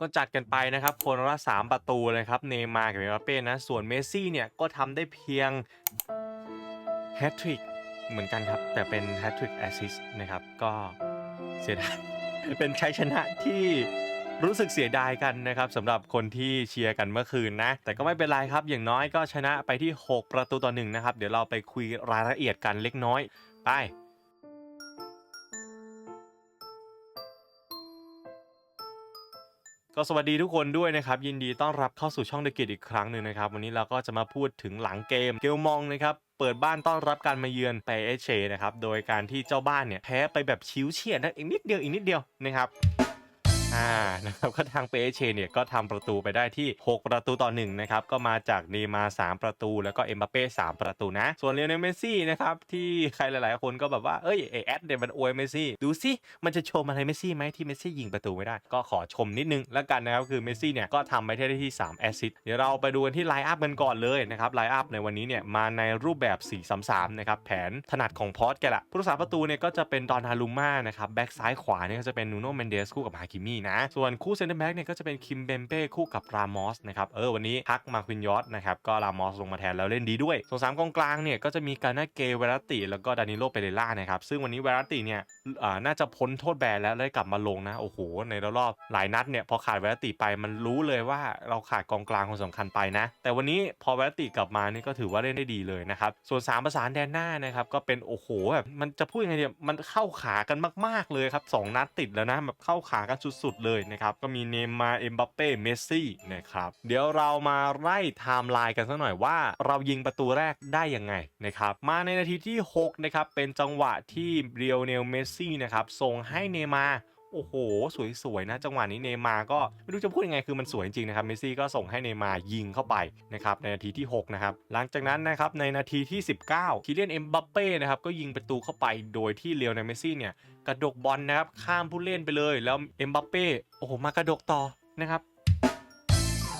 ก็จัดกันไปนะครับคนละ 3 ประตูเลยครับเนมาร์กับเอ็มบัปเป้นะ ส่วนเมซี่เนี่ยก็ทำได้เพียงแฮตทริกเหมือนกันครับ แต่เป็นแฮตทริกแอสซิสต์นะครับ ก็เสียดายเป็นชัยชนะที่รู้สึกเสียดายกันนะครับสำหรับคนที่เชียร์กันเมื่อคืนนะ แต่ก็ไม่เป็นไรครับ อย่างน้อยก็ชนะไปที่ 6 ประตูต่อหนึ่งนะครับ เดี๋ยวเราไปคุยรายละเอียดกันเล็กน้อย ไป ก็สวัสดีทุกคนด้วยนะครับ ยินดีต้อนรับเข้าสู่ช่องเดกิจอีกครั้งหนึ่งนะครับ วันนี้เราก็จะมาพูดถึงหลังเกมเกลมองนะครับเปิดบ้านต้อนรับการมาเยือนไปเอเชนะครับโดยการที่เจ้าบ้านเนี่ยแพ้ไปแบบชิวเฉียดนะอีกนิดเดียวอีกนิดเดียวนะครับ อ่านะครับก็ทางเปเชเนี่ยก็ทำประตูไปได้ที่ 6 ประตูต่อ1นะครับก็มาจากเนมาร์3ประตู แล้วก็เอ็มบัปเป้3ประตูนะ ส่วนเลโอเนเมซี่นะครับที่ใครหลาย ๆ คนก็แบบว่าเอ้ยไอแอดเนี่ยมันอวยเมซี่ดูสิมันจะชมอะไรเมซี่ไหมที่เมซี่ยิงประตูไม่ได้ ก็ขอชมนิดนึงแล้วกันนะครับคือเมซี่เนี่ยก็ทำไปได้ที่3แอสซิสต์เดี๋ยวเราไปดูกันที่ไลน์อัพกันก่อนเลยนะครับไลน์อัพในวันนี้เนี่ยมาในรูปแบบ 4-3-3 นะครับแผนถนัดของพอสแกละผู้รักษาประตูเนี่ยก็จะเป็นดอนฮารุม่านะครับแบ็กซ้ายขวาเนี่ยก็จะเป็นนูโนเมนเดสคู่กับฮาคิมี่นะ ส่วนคู่เซนเตอร์แบ็กเนี่ยก็จะเป็นคิมเบมเป้คู่กับรามอสนะครับ เออวันนี้พักมาควินยอสนะครับก็รามอสลงมาแทนแล้วเล่นดีด้วย ส่วนสามกองกลางเนี่ยก็จะมีการนาเกเวรติ แล้วก็ดานิโลเปเรล่านะครับซึ่งวันนี้เวรติเนี่ยน่าจะพ้นโทษแบนแล้วได้กลับมาลงนะโอ้โหในรอบหลายนัดเนี่ยพอขาดเวรติไปมันรู้เลยว่าเราขาดกองกลางคนสำคัญไปนะ แต่วันนี้พอเวรติกลับมานี่ก็ถือว่าเล่นได้ดีเลยนะครับส่วนสามประสานแดนหน้านะครับก็เป็นโอ้โหแบบมันจะพูดยังไงเนี่ยมันเข้าขากันมาก ๆเลยครับสองนัดติดแล้วนะแบบเข้าขากันสุดดเลยนะครับ ก็มีเนมาร์เอ็มบัปเป้เมสซี่นะครับ เดี๋ยวเรามาไล่ไทม์ไลน์กันสักหน่อยว่าเรายิงประตูแรกได้ยังไงนะครับ มาในนาทีที่ 6 นะครับ เป็นจังหวะที่เรียวเนลเมสซี่นะครับส่งให้เนมาร์ โอ้โห สวยๆนะ จังหวะนี้เนย์มาร์ก็ไม่รู้จะพูดยังไงคือมันสวยจริงๆนะครับเมสซี่ก็ส่งให้เนย์มาร์ยิงเข้าไปนะครับในนาทีที่ 6 นะครับ หลังจากนั้นนะครับในนาทีที่ 19 คิเลียนเอ็มบัปเป้นะครับก็ยิงประตูเข้าไปโดยที่เลียวในเมสซี่เนี่ยกระดกบอลนะครับข้ามผู้เล่นไปเลยแล้วเอ็มบัปเป้โอ้โหมากระดกต่อนะครับ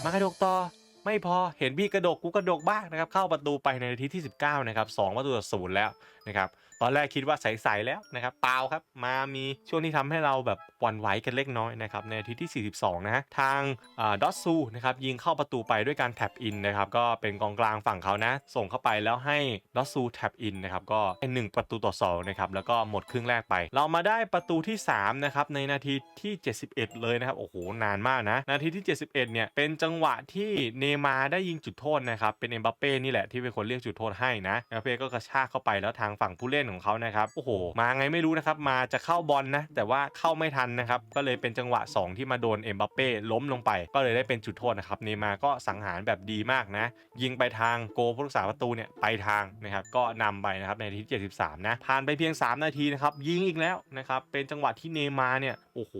มากระดกต่อ ไม่พอเห็นพี่กระดกกูกระดกบ้างนะครับเข้าประตูไปในนาทีที่ 19นะครับ2ประตูต่อศูนย์แล้วนะครับตอนแรกคิดว่าใสๆแล้วนะครับเปล่าครับมามีช่วงที่ทำให้เราแบบหวั่นไหวกันเล็กน้อยนะครับในนาทีที่ 42 นะฮะทางดอสซูนะครับยิงเข้าประตูไปด้วยการแท็บอินนะครับก็เป็นกองกลางฝั่งเขานะ ส่งเข้าไปแล้วให้ดอสซูแท็บอินนะครับก็เป็นหนึ่งประตูต่อ2นะครับแล้วก็หมดครึ่งแรกไป เรามาได้ประตูที่3นะครับในนาทีที่ 71 เลยนะครับโอ้โหนานมากนะ นาทีที่ 71 เนี่ยเป็นจังหวะที่เนมาได้ยิงจุดโทษนะครับ เป็นเอ็มบัปเป้นี่แหละที่เป็นคนเรียกจุดโทษให้นะเอ็มบัปเป้ก็กระชากเข้าไปแล้วทางฝั่งผู้เล่นของเขานะครับโอ้โห มาไงไม่รู้นะครับมาจะเข้าบอลนะ แต่ว่าเข้าไม่ทันนะครับก็เลยเป็นจังหวะ 2 ที่มาโดนเอ็มบัปเป้ล้มลงไป ก็เลยได้เป็นจุดโทษนะครับเนย์มาก็สังหารแบบดีมากนะ ยิงไปทางโกผู้รักษาประตูเนี่ยไปทางนะครับก็นำไปนะครับในนาทีที่73 นะผ่านไปเพียง 3 นาทีนะครับยิงอีกแล้วนะครับเป็นจังหวะที่เนย์มาเนี่ยโอ้โห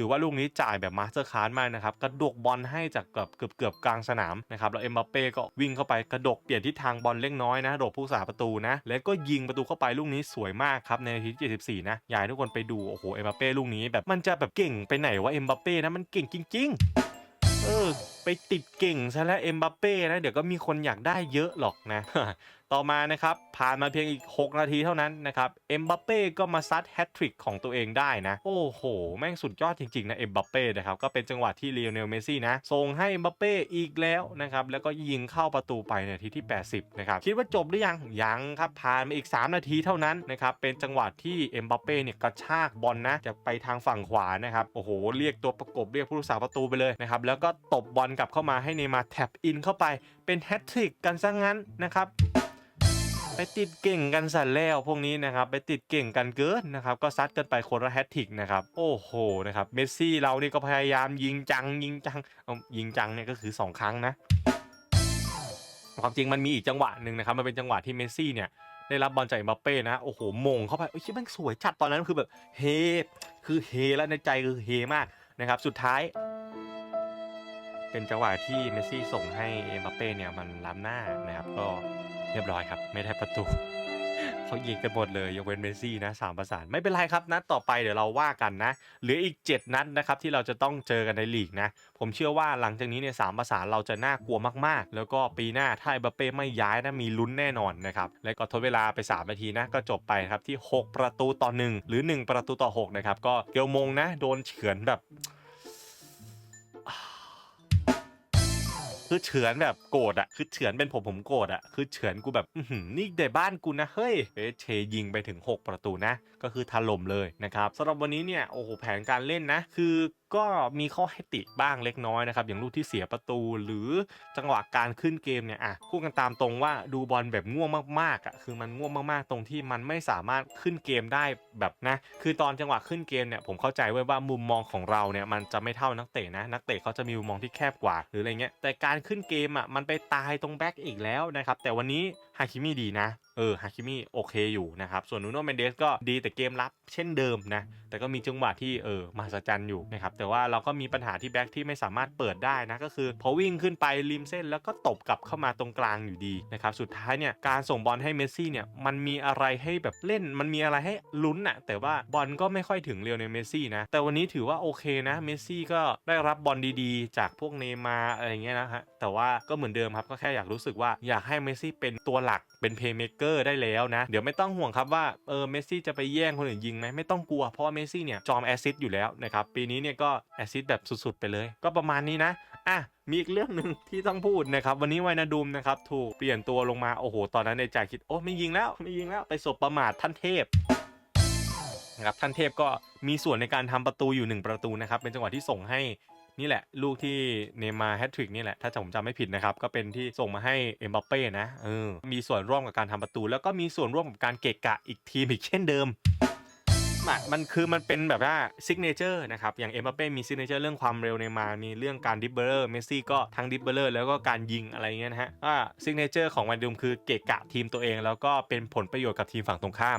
ถือว่าลูกนี้จ่ายแบบมาสเตอร์คาร์ดมากนะครับ กระดกบอลให้จากเกือบเกือบเกือบกลางสนามนะครับ แล้วเอ็มบัปเป้ก็วิ่งเข้าไปกระดกเปลี่ยนทิศทางบอลเล็กน้อยนะโดดผู้สาประตูนะ แล้วก็ยิงประตูเข้าไปลูกนี้สวยมากครับในนาทีที่74 นะ อยากให้ทุกคนไปดู โอ้โห เอ็มบัปเป้ลูกนี้แบบมันจะแบบเก่งไปไหนวะ เอ็มบัปเป้นะ มันเก่งจริง ๆ เออ ไปติดเก่งซะแล้วเอ็มบัปเป้นะเดี๋ยวก็มีคนอยากได้เยอะหรอกนะ ต่อมานะครับผ่านมาเพียงอีก 6 นาทีเท่านั้นนะครับเอ็มบัปเป้ก็มาซัดแฮตทริกของตัวเองได้นะ โอ้โห แม่งสุดยอดจริงๆนะเอ็มบัปเป้นะครับก็เป็นจังหวะที่เลโอเนลเมซี่นะส่งให้เอ็มบัปเป้อีกแล้วนะครับแล้วก็ยิงเข้าประตูไปในทีที่ 80นะครับคิดว่าจบหรือยังยังครับผ่านมาอีก 3 นาทีเท่านั้นนะครับเป็นจังหวะที่เอ็มบัปเป้เนี่ยกระชากบอลนะจะไปทางฝั่งขวานะครับโอ้โหเรียกตัวประกบเรียกผู้รักษาประตูไปเลยนะครับแล้วก็ตบบอลกลับเข้ามาให้เนมาแท็บอินเข้าไปเป็นแฮตทริกกันซะงั้นนะครับ ไปติดเก่งกันสันแล้วพวกนี้นะครับ ไปติดเก่งกันเกินนะครับ ก็ซัดกันไปคนละแฮตทริกนะครับ โอ้โหนะครับเมสซี่เรานี่ก็พยายามยิงจังยิงจังยิงจังเนี่ยก็คือ 2 ครั้งนะความจริงมันมีอีกจังหวะหนึ่งนะครับ มันเป็นจังหวะที่เมสซี่เนี่ยได้รับบอลจากมบัปเป้นะ โอ้โห มงเข้าไป โอ้ยชิมันสวยจัดตอนนั้นคือแบบ เฮ คือเฮแล้วในใจคือเฮมากนะครับ สุดท้าย เป็นจังหวะที่เมสซี่ส่งให้เอ็มบัปเป้เนี่ยมันล้ำหน้านะครับ ก็เรียบร้อยครับ ไม่ได้ประตู เขายิงกันหมดเลยยกเว้นเมสซี่นะสามประสานไม่เป็นไรครับนัดต่อไปเดี๋ยวเราว่ากันนะเหลืออีก 7 นัดนะครับที่เราจะต้องเจอกันในลีกนะ ผมเชื่อว่าหลังจากนี้เนี่ยสามประสานเราจะน่ากลัวมากๆ แล้วก็ปีหน้าถ้าเอ็มบัปเป้ไม่ย้ายนะมีลุ้นแน่นอนนะครับและก็ทดเวลาไป3นาทีนะก็จบไปครับที่ 6 ประตูต่อ 1 หรือ 1 ประตูต่อ6นะครับก็เกลมงนะโดนเฉือนแบบ คือเฉือนแบบโกรธอะคือเฉือนเป็นผมผมโกรธอะคือเฉือนกูแบบนี่เดบ้านกูนะเฮ้ยเอเชยิงไปถึง 6 ประตูนะ ก็คือถล่มเลยนะครับสำหรับวันนี้เนี่ยโอ้โหแผนการเล่นนะ คือก็มีข้อให้ติบ้างเล็กน้อยนะครับ อย่างลูกที่เสียประตูหรือจังหวะการขึ้นเกมเนี่ยอะพูดกันตามตรงว่าดูบอลแบบง่วงมากๆอะคือมันง่วงมากๆ ตรงที่มันไม่สามารถขึ้นเกมได้แบบนะ คือตอนจังหวะขึ้นเกมเนี่ยผมเข้าใจไว้ว่ามุมมองของเราเนี่ยมันจะไม่เท่านักเตะนะ นักเตะเขาจะมีมุมมองที่แคบกว่าหรืออะไรเงี้ยแต่การขึ้นเกมอะมันไปตายตรงแบ็กอีกแล้วนะครับแต่วันนี้ ฮาคิมิดีนะ เออฮาคิมิโอเคอยู่นะครับ ส่วนนูโนเมนเดสก็ดีแต่เกมรับเช่นเดิมนะ แต่ก็มีจังหวะที่เออมหัศจรรย์อยู่นะครับ แต่ว่าเราก็มีปัญหาที่แบ็กที่ไม่สามารถเปิดได้นะ ก็คือพอวิ่งขึ้นไปริมเส้นแล้วก็ตบกลับเข้ามาตรงกลางอยู่ดีนะครับ สุดท้ายเนี่ยการส่งบอลให้เมสซี่เนี่ยมันมีอะไรให้แบบเล่น มันมีอะไรให้ลุ้นอะแต่ว่าบอลก็ไม่ค่อยถึงเรียวในเมสซี่นะ แต่วันนี้ถือว่าโอเคนะ เมสซี่ก็ได้รับบอลดีๆ จากพวกเนย์มาอะไรเงี้ยนะฮะ แต่ว่าก็เหมือนเดิมครับ ก็แค่อยากรู้สึกว่าอยากให้เมสซี่เป็นตัวหลักเป็นเพย์เมเกอร์ได้แล้วนะ เดี๋ยวไม่ต้องห่วงครับว่าเออเมสซี่จะไปแย่งคนอื่นยิงไหมไม่ต้องกลัว เพราะว่าเมสซี่เนี่ยจอมแอซิสต์อยู่แล้วนะครับ ปีนี้เนี่ยก็แอซิสต์แบบสุดๆ ไปเลย ก็ประมาณนี้นะ อะมีอีกเรื่องหนึ่งที่ต้องพูดนะครับ วันนี้ไวนาดูมนะครับ ถูกเปลี่ยนตัวลงมา โอ้โห ตอนนั้นในใจคิด โอ้ไม่ยิงแล้วไม่ยิงแล้วไปสบประมาทท่านเทพนะครับท่านเทพก็มีส่วนในการทำประตูอยู่ 1 ประตูนะครับ เป็นจังหวะที่ส่งให้ นี่แหละ ลูกที่เนมาร์แฮตทริกนี่แหละ ถ้าผมจำไม่ผิดนะครับ ก็เป็นที่ส่งมาให้เอ็มบัปเป้นะเออมีส่วนร่วมกับการทำประตู แล้วก็มีส่วนร่วมกับการเกะกะอีกทีมอีกเช่นเดิมมันมันคือมันเป็นแบบว่าซิกเนเจอร์นะครับ อย่างเอ็มบัปเป้มีซิกเนเจอร์เรื่องความเร็วในมา มีเรื่องการดิบเบอร์เมสซี่ก็ทั้งดิบเบอร์แล้วก็การยิงอะไรเงี้ยนะฮะว่าซิกเนเจอร์ของวันดุมคือเกะกะทีมตัวเอง แล้วก็เป็นผลประโยชน์กับทีมฝั่งตรงข้าม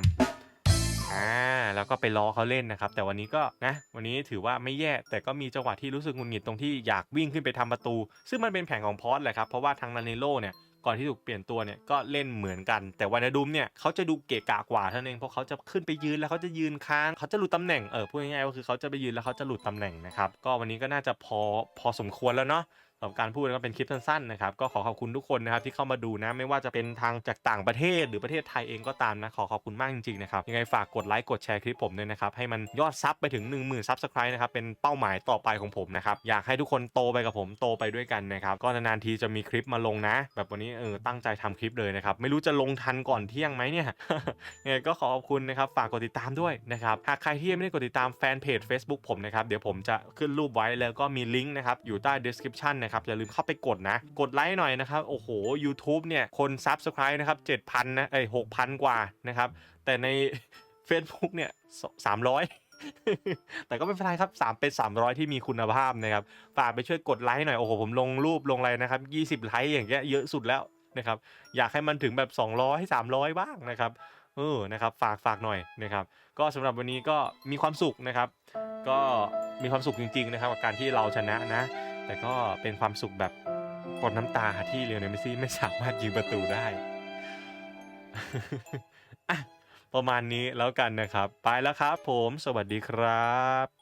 อ่าแล้วก็ไปล้อเขาเล่นนะครับแต่วันนี้ก็นะวันนี้ถือว่าไม่แย่แต่ก็มีจังหวะที่รู้สึกงุดหงิดตรงที่อยากวิ่งขึ้นไปทำประตู ซึ่งมันเป็นแผนของพอสแหละครับเพราะว่าทางนาเนโลเนี่ยก่อนที่ถูกเปลี่ยนตัวเนี่ยก็เล่นเหมือนกัน แต่วานาดุมเนี่ยเขาจะดูเกะกะกว่าเท่านั้นเองเพราะเขาจะขึ้นไปยืนแล้วเขาจะยืนค้างเขาจะหลุดตำแหน่งเออพูดง่ายๆก็คือเขาจะไปยืนแล้วเขาจะหลุดตำแหน่งนะครับก็วันนี้ก็น่าจะพอพอสมควรแล้วเนาะ สำหรับการพูดก็เป็นคลิปสั้นๆนะครับก็ขอขอบคุณทุกคนนะครับที่เข้ามาดูนะไม่ว่าจะเป็นทางจากต่างประเทศหรือประเทศไทยเองก็ตามนะขอขอบคุณมากจริงๆนะครับยังไงฝากกดไลค์กดแชร์คลิปผมด้วยนะครับให้มันยอดซับไปถึง 1 0,000ซับสไครต์นะครับเป็นเป้าหมายต่อไปของผมนะครับอยากให้ทุกคนโตไปกับผมโตไปด้วยกันนะครับก็นานๆทีจะมีคลิปมาลงนะ แบบวันนี้เออตั้งใจทำคลิปเลยนะครับไม่รู้จะลงทันก่อนเที่ยงไหมเนี่ยยังไงก็ขอขอบคุณนะครับฝากกดติดตามด้วยนะครับหากใครที่ยังไม่ได้กดติดตามแฟนเพจ Facebook ผมนะครับเดี๋ยวผมจะขึ้นรูปไว้แล้วก็มีลิงก์นะครับอยู่ใต้ description นะครับอย่าลืมเข้าไปกดนะ กดไลค์หน่อยนะครับ โอ้โห YouTube เนี่ย คน Subscribe นะครับ7,000นะเอ้ย6,000กว่านะครับ แต่ใน Facebook เนี่ย300แต่ก็ไม่เป็นไรครับ 3 เป็น 300 ที่มีคุณภาพนะครับฝากไปช่วยกดไลค์หน่อย โอ้โห ผมลงรูปลงอะไรนะครับ 20 ไลค์อย่างเงี้ยเยอะสุดแล้วนะครับ อยากให้มันถึงแบบ 200 300 บ้างนะครับเออนะครับฝากฝากหน่อยนะครับ ก็สำหรับวันนี้ก็มีความสุขนะครับ ก็มีความสุขจริง ๆ นะครับกับการที่เราชนะนะ แต่ก็เป็นความสุขแบบปนน้ำตาที่เรียวเนเมสซี่ไม่สามารถยิงประตูได้ประมาณนี้แล้วกันนะครับ ไปแล้วครับผม สวัสดีครับ